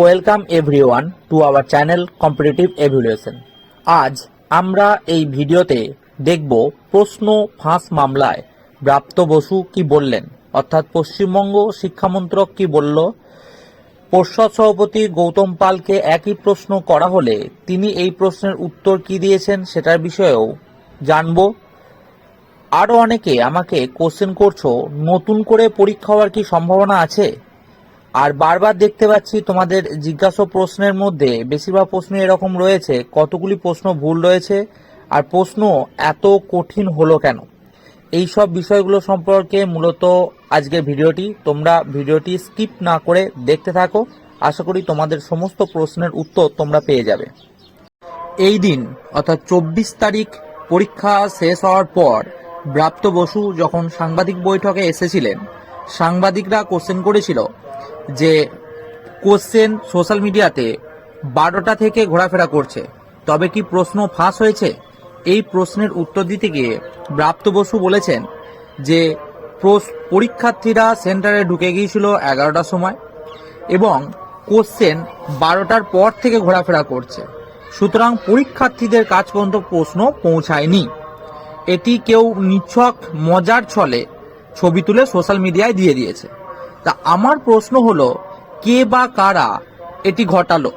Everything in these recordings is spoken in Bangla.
Welcome everyone to our channel competitive evaluation. আজ আমরা এই ভিডিওতে দেখব প্রশ্ন ফাঁস মামলায় ব্রাপ্ত বসু কি বললেন, অর্থাৎ পশ্চিমবঙ্গ শিক্ষামন্ত্রক কি বলল, পর্ষদ সভাপতি গৌতম পালকে একই প্রশ্ন করা হলে তিনি এই প্রশ্নের উত্তর কি দিয়েছেন সেটার বিষয়েও জানব। আরও অনেকে আমাকে কোশ্চেন করছ, নতুন করে পরীক্ষা হওয়ার কি সম্ভাবনা আছে? আর বারবার দেখতে পাচ্ছি তোমাদের জিজ্ঞাসা প্রশ্নের মধ্যে বেশিরভাগ প্রশ্ন এরকম রয়েছে, কতগুলি প্রশ্ন ভুল রয়েছে আর প্রশ্ন এত কঠিন হলো কেন? এই সব বিষয়গুলো সম্পর্কে মূলত আজকের ভিডিওটি। তোমরা ভিডিওটি স্কিপ না করে দেখতে থাকো। আশা করি তোমাদের সমস্ত প্রশ্নের উত্তর তোমরা পেয়ে যাবে। এই দিন, অর্থাৎ চব্বিশ তারিখ, পরীক্ষা শেষ হওয়ার পর ব্রাপ্ত বসু যখন সাংবাদিক বৈঠকে এসেছিলেন, সাংবাদিকরা কোশ্চেন করেছিল যে কোশ্চেন সোশ্যাল মিডিয়াতে বারোটা থেকে ঘোরাফেরা করছে, তবে কি প্রশ্ন ফাঁস হয়েছে? এই প্রশ্নের উত্তর দিতে গিয়ে ব্রাপ্ত বসু বলেছেন যে পরীক্ষার্থীরা সেন্টারে ঢুকে গিয়েছিল এগারোটার সময় এবং কোশ্চেন বারোটার পর থেকে ঘোরাফেরা করছে। সুতরাং পরীক্ষার্থীদের কাজ পর্যন্ত প্রশ্ন পৌঁছায়নি। এটি কেউ নিছক মজার ছলে ছবি তুলে সোশ্যাল মিডিয়ায় দিয়ে দিয়েছে। তা আমার প্রশ্ন হলো, কে বা কারা এটি ঘটালো?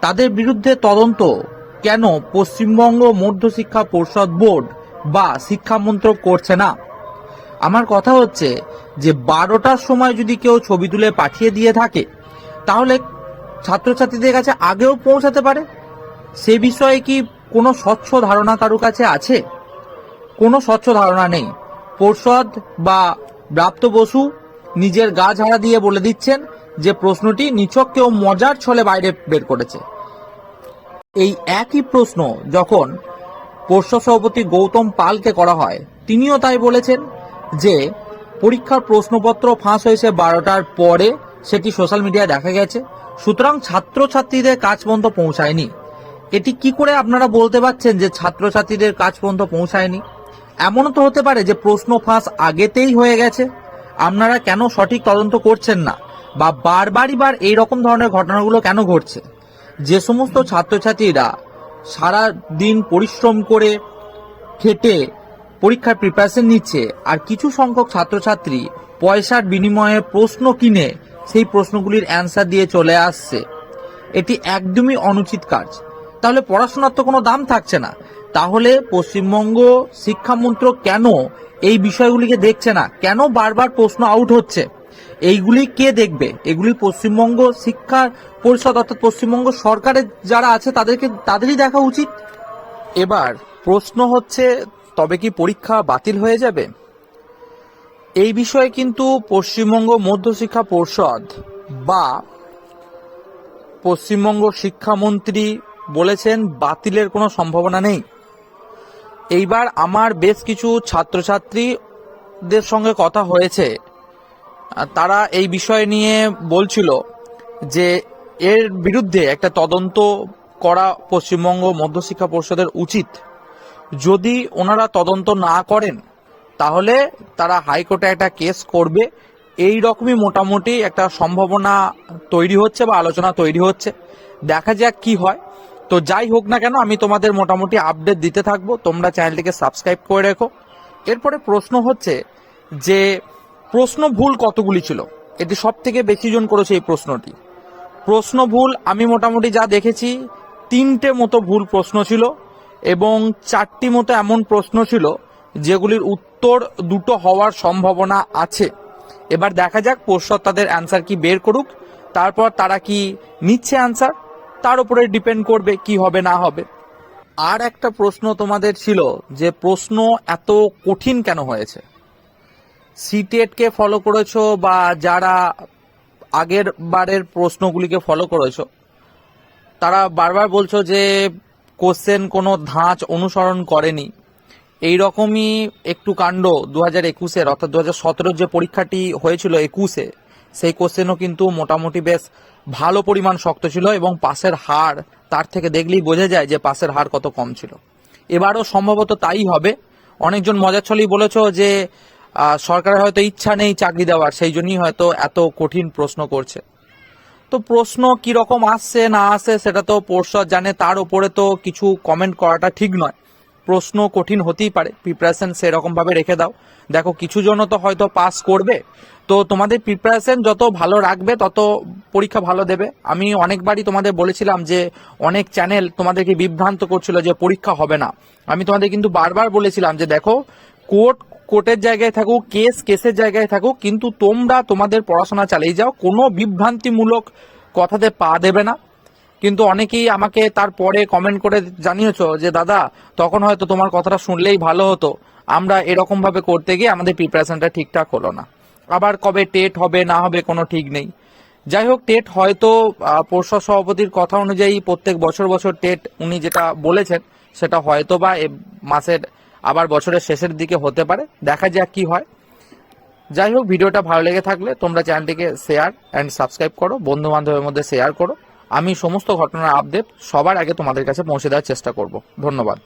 তাদের বিরুদ্ধে তদন্ত কেন পশ্চিমবঙ্গ মধ্যশিক্ষা পর্ষদ বোর্ড বা শিক্ষামন্ত্রক করছে না? আমার কথা হচ্ছে যে, বারোটার সময় যদি কেউ ছবি তুলে পাঠিয়ে দিয়ে থাকে, তাহলে ছাত্রছাত্রীদের কাছে আগেও পৌঁছাতে পারে? সে বিষয়ে কি কোনো স্বচ্ছ ধারণা কারও কাছে আছে? কোনো স্বচ্ছ ধারণা নেই। পর্ষদ বা প্রাপ্ত বসু নিজের গা ঝাড়া দিয়ে বলে দিচ্ছেন যে প্রশ্নটি নিছক কেউ মজার ছলে বাইরে বের করেছে। এই একই প্রশ্ন যখন পোষ্য সভাপতি গৌতম পালকে করা হয়, তিনিও তাই বলেছেন যে পরীক্ষার প্রশ্নপত্র ফাঁস হয়েছে বারোটার পরে সেটি সোশ্যাল মিডিয়ায় দেখা গেছে। সুতরাং ছাত্রছাত্রীদের কাজ পর্যন্ত পৌঁছায়নি। এটি কি করে আপনারা বলতে পারছেন যে ছাত্রছাত্রীদের কাজ পর্যন্ত পৌঁছায়নি? এমনও তো হতে পারে যে প্রশ্ন ফাঁস আগেতেই হয়ে গেছে। আপনারা কেন সঠিক তদন্ত করছেন না? বা বারবারই বার এই রকম ধরনের ঘটনাগুলো কেন ঘটছে? যে সমস্ত ছাত্রছাত্রীরা সারা দিন পরিশ্রম করে খেটে পরীক্ষার প্রিপারেশন নিচ্ছে, আর কিছু সংখ্যক ছাত্রছাত্রী পয়সার বিনিময়ে প্রশ্ন কিনে সেই প্রশ্নগুলির অ্যান্সার দিয়ে চলে আসছে। এটি একদমই অনুচিত কাজ। তাহলে পড়াশোনার তো কোনো দাম থাকছে না। তাহলে পশ্চিমবঙ্গ শিক্ষামন্ত্রক কেন এই বিষয়গুলিকে দেখছে না? কেন বারবার প্রশ্ন আউট হচ্ছে? এইগুলি কে দেখবে? এগুলি পশ্চিমবঙ্গ শিক্ষা পরিষদ অর্থাৎ পশ্চিমবঙ্গ সরকারের যারা আছে তাদেরকে, তাদেরই দেখা উচিত। এবার প্রশ্ন হচ্ছে, তবে কি পরীক্ষা বাতিল হয়ে যাবে? এই বিষয়ে কিন্তু পশ্চিমবঙ্গ মধ্যশিক্ষা পর্ষদ বা পশ্চিমবঙ্গ শিক্ষামন্ত্রী বলেছেন, বাতিলের কোনো সম্ভাবনা নেই। এইবার আমার বেশ কিছু ছাত্রছাত্রীদের সঙ্গে কথা হয়েছে। তারা এই বিষয় নিয়ে বলছিল যে, এর বিরুদ্ধে একটা তদন্ত করা পশ্চিমবঙ্গ মধ্যশিক্ষা পরিষদের উচিত। যদি ওনারা তদন্ত না করেন, তাহলে তারা হাইকোর্টে একটা কেস করবে। এই রকমই মোটামুটি একটা সম্ভাবনা তৈরি হচ্ছে বা আলোচনা তৈরি হচ্ছে। দেখা যাক কি হয়। তো যাই হোক না কেন, আমি তোমাদের মোটামুটি আপডেট দিতে থাকব। তোমরা চ্যানেলটিকে সাবস্ক্রাইব করে রেখো। এরপরে প্রশ্ন হচ্ছে যে, প্রশ্ন ভুল কতগুলি ছিল? এটি সব থেকে বেশি জন করেছে এই প্রশ্নটি। প্রশ্ন ভুল, আমি মোটামুটি যা দেখেছি, তিনটে মতো ভুল প্রশ্ন ছিল এবং চারটি মতো এমন প্রশ্ন ছিল যেগুলির উত্তর দুটো হওয়ার সম্ভাবনা আছে। এবার দেখা যাক পর্ষদ তাদের অ্যান্সার কি বের করুক, তারপর তারা কি নিচ্ছে অ্যান্সার তার উপরে ডিপেন্ড করবে কি হবে, না হবে। আর একটা প্রশ্ন তোমাদের ছিল যে প্রশ্ন এত কঠিন কেন হয়েছে? সিটেটকে ফলো করেছ বা যারা আগের বারের প্রশ্নগুলিকে ফলো করেছ, তারা বারবার বলছো যে কোশ্চেন কোনো ধাঁচ অনুসরণ করেনি। এই রকমই একটু কাণ্ড দু হাজার একুশের, অর্থাৎ দু হাজার সতেরোর যে পরীক্ষাটি হয়েছিল একুশে, সেই কোশ্চেনও কিন্তু মোটামুটি বেশ ভালো পরিমাণ শক্ত ছিল এবং পাশের হার তার থেকে দেখলেই বোঝা যায় যে পাশের হার কত কম ছিল। এবারও সম্ভবত তাই হবে। অনেকজন মজার ছলেই বলেছ যে সরকারের হয়তো ইচ্ছা নেই চাকরি দেওয়ার, সেই জন্যই হয়তো এত কঠিন প্রশ্ন করছে। তো প্রশ্ন কি রকম আসছে না আসছে সেটা তো পর্ষদ জানে, তার উপরে তো কিছু কমেন্ট করাটা ঠিক নয়। প্রশ্ন কঠিন হতেই পারে। প্রিপারেশন সেরকম ভাবে রেখে দাও। দেখো, কিছু জন তো হয়তো পাস করবে। তো তোমাদের প্রিপারেশন যত ভালো রাখবে, তত পরীক্ষা ভালো দেবে। আমি অনেকবারই তোমাদের বলেছিলাম যে, অনেক চ্যানেল তোমাদেরকে বিভ্রান্ত করছিল যে পরীক্ষা হবে না। আমি তোমাদের কিন্তু বারবার বলেছিলাম যে, দেখো কোর্ট কোর্টের জায়গায় থাকুক কেস কেসের জায়গায় থাকুক, কিন্তু তোমরা তোমাদের পড়াশোনা চালিয়ে যাও। কোনো বিভ্রান্তিমূলক কথাতে পা দেবে না। কিন্তু অনেকেই আমাকে তারপরে কমেন্ট করে জানিয়েছো যে, দাদা, তখন হয়তো তোমার কথাটা শুনলেই ভালো হতো। আমরা এরকম ভাবে করতে গিয়ে আমাদের প্রিপারেশনটা ঠিকঠাক হলো না। আবার কবে টেট হবে, না হবে কোনো ঠিক নেই। যাই হোক টেট হয়তো পর্ষদ সভাপতির কথা অনুযায়ী প্রত্যেক বছর বছর টেট উনি যেটা বলেছেন, সেটা হয়তো বা এ মাসের আবার বছরের শেষের দিকে হতে পারে। দেখা যাক কি হয়। যাই হোক, ভিডিওটা ভালো লেগে থাকলে তোমরা চ্যানেলটিকে শেয়ার অ্যান্ড সাবস্ক্রাইব করো বন্ধু বান্ধবের মধ্যে শেয়ার করো। আমি সমস্ত ঘটনার আপডেট সবার আগে তোমাদের কাছে পৌঁছে দেওয়ার চেষ্টা করব। ধন্যবাদ।